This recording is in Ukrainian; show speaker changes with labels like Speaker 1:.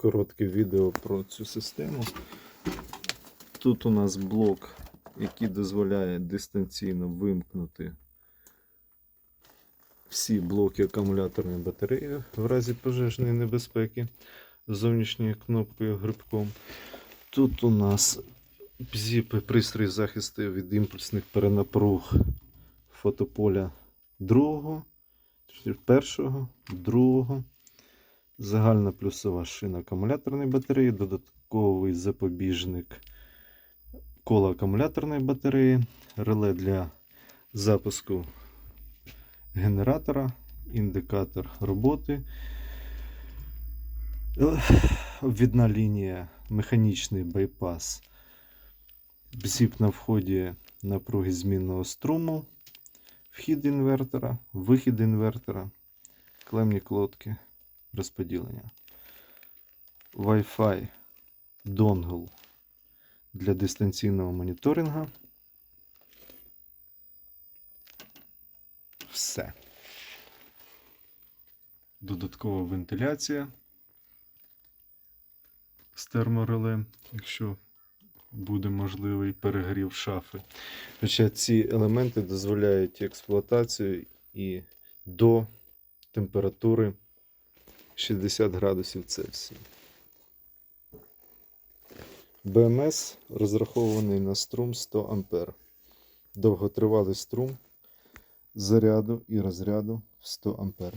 Speaker 1: коротке відео про цю систему. Тут у нас блок, який дозволяє дистанційно вимкнути всі блоки акумуляторної батареї в разі пожежної небезпеки зовнішньою кнопкою грибком. Тут у нас ZIP пристрій захисту від імпульсних перенапруг фотополя другого, першого, другого. Загальна плюсова шина акумуляторної батареї, додатковий запобіжник кола акумуляторної батареї, реле для запуску генератора, індикатор роботи, обвідна лінія, механічний байпас, бзіп на вході напруги змінного струму, вхід інвертора, вихід інвертора, клемні колодки розподілення. Wi-Fi донгл для дистанційного моніторингу. Все. Додаткова вентиляція з термореле, якщо буде можливий перегрів шафи. Хоча ці елементи дозволяють експлуатацію і до температури 60 градусів Цельсія. БМС розрахований на струм 100 А. Довготривалий струм заряду і розряду в 100 А.